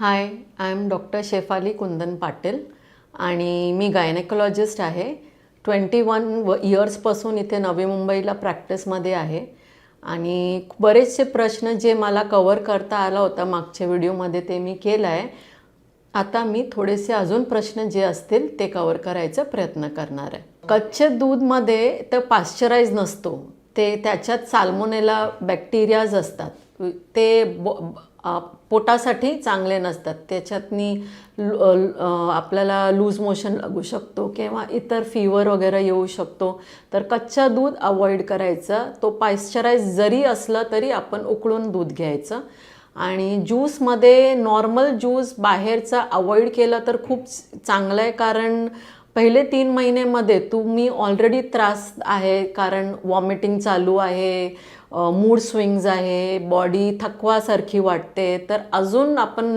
Hi I am doctor Shefali Kundan Patil आणि मी gynaecologist आहे. ट्वेंटी वन व इयर्सपासून इथे नवी मुंबईला प्रॅक्टिसमध्ये आहे. आणि बरेचसे प्रश्न जे मला कवर करता आला होता मागच्या व्हिडिओमध्ये ते मी केलं आहे आता मी थोडेसे अजून प्रश्न जे असतील ते कवर करायचा प्रयत्न करणार आहे. कच्चे दूधमध्ये तर पाश्चराईज नसतो. ते त्याच्यात साल्मोनेला बॅक्टेरियाज असतात. ते ब पोटासाठी चांगले नसतात. त्याच्यातनी आपल्याला लूज मोशन लागू शकतो किंवा इतर फीवर वगैरे येऊ शकतो. तर कच्चा दूध अवॉइड करायचं. तो पाश्चराईज जरी असलं तरी आपण उकळून दूध घ्यायचं. आणि ज्यूसमध्ये नॉर्मल ज्यूस बाहेरचा अवॉइड केला तर खूप चांगलं आहे कारण पहिले तीन महिन्यामध्ये तुम्ही ऑलरेडी त्रास आहे कारण वॉमिटिंग चालू आहे मूड स्विंग्ज आहे बॉडी थकवासारखी वाटते. तर अजून आपण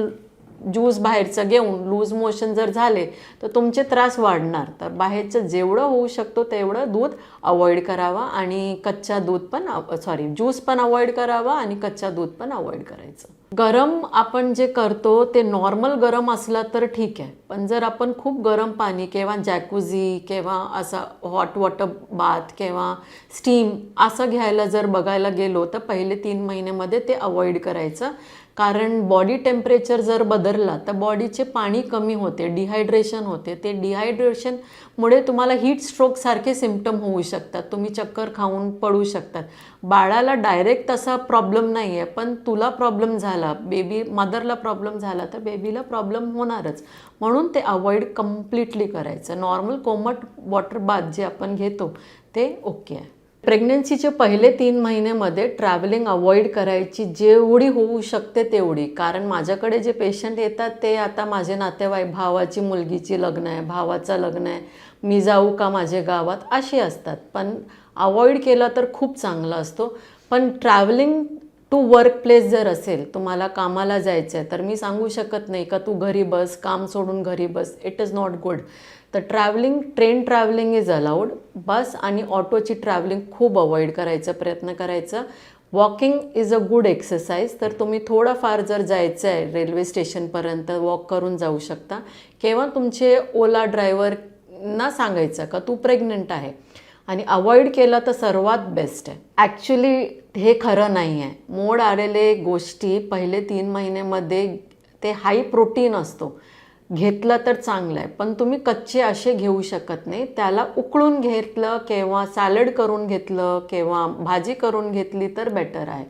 ज्यूस बाहेरचं घेऊन लूज मोशन जर झाले तर तुमचे त्रास वाढणार. तर बाहेरचं जेवढं होऊ शकतो तेवढं दूध अवॉइड करावा आणि कच्चा दूध पण सॉरी ज्यूस पण अवॉइड करावा आणि कच्चा दूध पण अवॉइड करायचं. गरम आपण जे करतो ते नॉर्मल गरम असला तर ठीक आहे. पण जर आपण खूप गरम पाणी किंवा जॅकुझी किंवा असा हॉट वॉटर बाथ किंवा स्टीम असं घ्यायला जर बघायला गेलो तर पहिले तीन महिन्यामध्ये ते अवॉइड करायचं. कारण बॉडी टेम्परेचर जर बदलला तर बॉडीचे पाणी कमी होते डिहायड्रेशन होते. ते डिहायड्रेशनमुळे तुम्हाला हीट स्ट्रोकसारखे सिम्पटम होऊ शकतात. तुम्ही चक्कर खाऊन पडू शकतात. बाळाला डायरेक्ट तसा प्रॉब्लेम नाही आहे पण तुला प्रॉब्लेम झाला बेबी मदरला प्रॉब्लेम झाला तर बेबीला प्रॉब्लेम होणारच. म्हणून ते अवॉइड कम्प्लिटली करायचं. नॉर्मल कोमट वॉटर बाथ जे आपण घेतो ते ओके आहे. प्रेग्नन्सीचे पहिले तीन महिन्यामध्ये ट्रॅव्हलिंग अवॉइड करायची जेवढी होऊ शकते तेवढी. कारण माझ्याकडे जे पेशंट येतात ते आता माझे नातेवाईक भावाची मुलगीची लग्न आहे भावाचं लग्न आहे. मी जाऊ का माझ्या गावात? अशी असतात. पण अवॉइड केलं तर खूप चांगला असतो. पण ट्रॅव्हलिंग तू वर्क प्लेस जर असेल तुम्हाला कामाला जायचं आहे तर मी सांगू शकत नाही का तू घरी बस काम सोडून घरी बस. इट इज नॉट गुड तर travelling train travelling is allowed bus आणि ऑटोची ट्रॅव्हलिंग खूप अवॉइड करायचा प्रयत्न करायचं. Walking is a good exercise तर तुम्ही थोडंफार जर जायचं आहे रेल्वे स्टेशनपर्यंत वॉक करून जाऊ शकता. किंवा तुमचे ओला ड्रायव्हरना सांगायचं का तू प्रेग्नंट आहे. आणि अवॉइड केलं तर सर्वात बेस्ट आहे. ॲक्च्युली हे खरं नाही आहे मोड आलेले गोष्टी पहिले तीन महिन्यामध्ये ते हाय प्रोटीन असतो. घेतलं तर चांगलं आहे. पण तुम्ही कच्चे असे घेऊ शकत नाही. त्याला उकळून घेतलं किंवा सॅलड करून घेतलं किंवा भाजी करून घेतली तर बेटर आहे.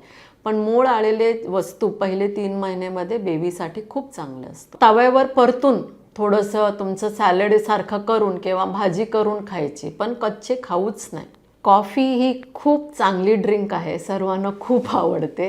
पण मूळ आलेले वस्तू पहिले तीन महिन्यामध्ये बेबीसाठी खूप चांगलं असतं तव्यावर परतून थोडंसं तुमचं सॅलड सारखं करून किंवा भाजी करून खायची पण कच्चे खाऊच नाही. कॉफी ही खूप चांगली ड्रिंक आहे सर्वांना खूप आवडते.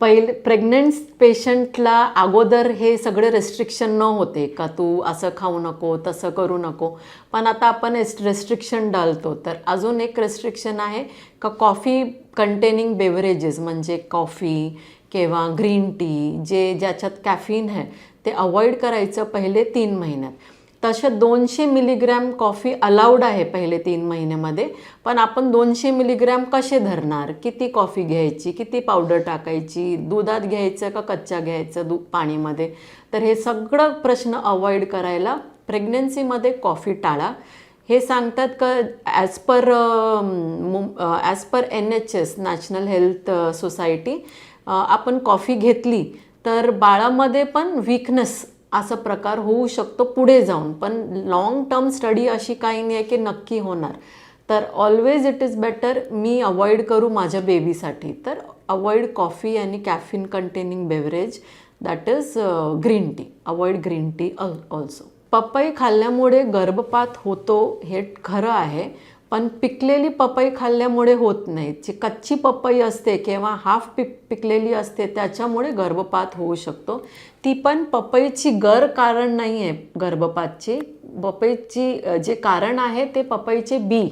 पहिले प्रेग्नंट पेशंटला अगोदर हे सगळे रेस्ट्रिक्शन न होते का तू असं खाऊ नको तसं करू नको. पण आता आपण रेस्ट्रिक्शन डालतो. तर अजून एक रेस्ट्रिक्शन आहे का कॉफी कंटेनिंग बेवरेजेस म्हणजे कॉफी किंवा ग्रीन टी जे ज्याच्यात कॅफिन आहे ते अवॉइड करायचं पहिले तीन महिन्यात. तसे दोनशे मिलीग्रॅम कॉफी अलाउड आहे पहिले तीन महिन्यामध्ये पण आपण दोनशे मिलीग्रॅम कसे धरणार? किती कॉफी घ्यायची? किती पावडर टाकायची? दुधात घ्यायचं का कच्च्या घ्यायचं दूध पाणीमध्ये? तर हे सगळं प्रश्न अवॉइड करायला प्रेग्नन्सीमध्ये कॉफी टाळा. हे सांगतात का as per as per N H S national health society आपण कॉफी घेतली तर बाळामध्ये पण वीकनेस असा प्रकार होऊ शकतो पुढे जाऊन. पण लाँग टर्म स्टडी अशी काही नाही आहे की नक्की होणार. तर ऑलवेज इट इज बेटर मी अवॉइड करू माझ्या बेबीसाठी तर अवॉइड कॉफी आणि caffeine containing beverage that is green tea avoid green tea also पपई खाल्ल्यामुळे गर्भपात होतो हे खरं आहे. पण पिकलेली पपई खाल्ल्यामुळे होत नाही. जी कच्ची पपई असते किंवा हाफ पिक पिकलेली असते त्याच्यामुळे गर्भपात होऊ शकतो. ती पण पपईची गर कारण नाही आहे गर्भपातची. पपईची जे कारण आहे ते पपईचे बी.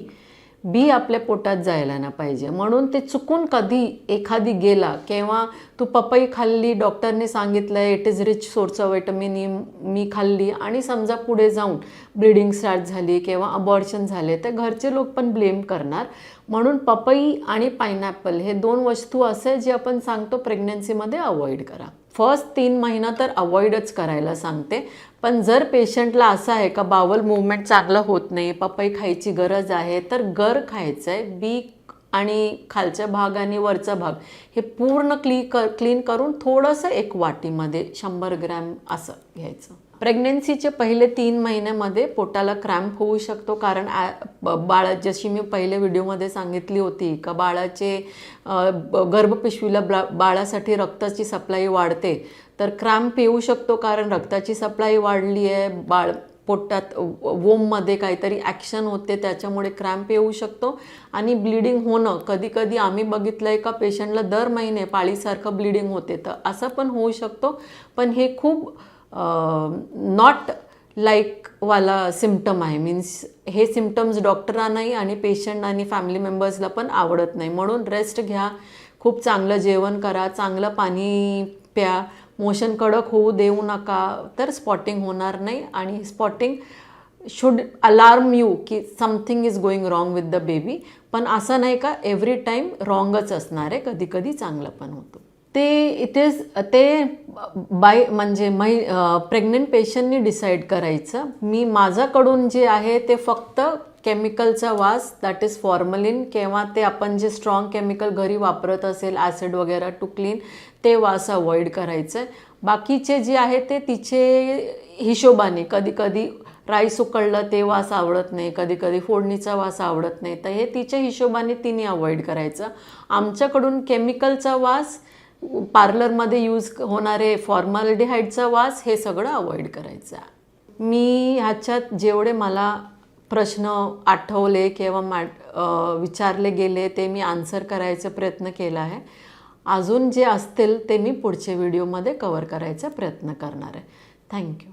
बी आपल्या पोटात जायला ना पाहिजे. म्हणून ते चुकून कधी एखादी गेला किंवा तू पपई खाल्ली डॉक्टरने सांगितलं it is rich source of vitamin मी खाल्ली. आणि समजा पुढे जाऊन ब्लिडिंग स्टार्ट झाली किंवा अबॉर्शन झाले तर घरचे लोक पण ब्लेम करणार. म्हणून पपई आणि पायनॅपल हे दोन वस्तू असे जे आपण सांगतो प्रेग्नन्सीमध्ये अवॉइड करा. फर्स्ट तीन महिना तर अवॉइडच करायला सांगते. पण जर पेशंटला असं आहे का बावल मुवमेंट चांगलं होत नाही पपई खायची गरज आहे तर गर खायचं आहे बी आणि खालचा भाग आणि वरचा भाग हे पूर्ण क्ली कर क्लीन करून थोडंसं एक वाटीमध्ये शंभर ग्रॅम असं घ्यायचं. प्रेग्नेन्सीचे पहिले तीन महिन्यामध्ये पोटाला क्रॅम्प होऊ शकतो कारण बाळा जशी मी पहिले व्हिडिओमध्ये सांगितली होती का बाळाचे गर्भपिशवीला ब्ला बाळासाठी रक्ताची सप्लाय वाढते. तर क्रॅम्प येऊ शकतो कारण रक्ताची सप्लाय वाढली आहे बाळ पोटात वोममध्ये काहीतरी ॲक्शन होते त्याच्यामुळे क्रॅम्प येऊ शकतो. आणि ब्लिडिंग होणं कधी कधी आम्ही बघितलं आहे का पेशंटला दर महिने पाळीसारखं ब्लिडिंग होते तर असं पण होऊ शकतो. पण हे खूप नॉट लाईक वाला सिम्टम आहे. मीन्स हे सिम्टम्स डॉक्टरांनाही आणि पेशंट आणि फॅमिली मेंबर्सला पण आवडत नाही. म्हणून रेस्ट घ्या. खूप चांगलं जेवण करा. चांगलं पाणी प्या. मोशन कडक होऊ देऊ नका. तर स्पॉटिंग होणार नाही. आणि स्पॉटिंग शुड अलार्म यू की something is going wrong with the baby पण असं नाही का एव्हरी टाईम रॉंगच असणार आहे. कधी कधी चांगलं पण होतं. ते इट इज ते बाय म्हणजे मै प्रेग्नंट पेशंटनी डिसाईड करायचं. मी माझ्याकडून जे आहे ते फक्त केमिकलचा वास दॅट इज फॉर्मलिन किंवा ते आपण जे स्ट्रॉंग केमिकल घरी वापरत असेल ॲसिड वगैरे टू क्लीन ते वास अवॉइड करायचं. बाकीचे जे आहे ते तिचे हिशोबाने कधी कधी राईस उकळलं ते वास आवडत नाही. कधी कधी फोडणीचा वास आवडत नाही. तर हे तिच्या हिशोबाने तिने अवॉइड करायचं. आमच्याकडून केमिकलचा वास पार्लरमध्ये यूज होणारे फॉर्मॅलिडिहाईडचा वास हे सगळं अवॉइड करायचं मी ह्याच्यात जेवढे मला प्रश्न आठवले किंवा मा विचारले गेले ते मी आन्सर करायचा प्रयत्न केला आहे. अजून जे असतील ते मी पुढच्या व्हिडिओमध्ये कवर करायचा प्रयत्न करणार आहे. थँक्यू.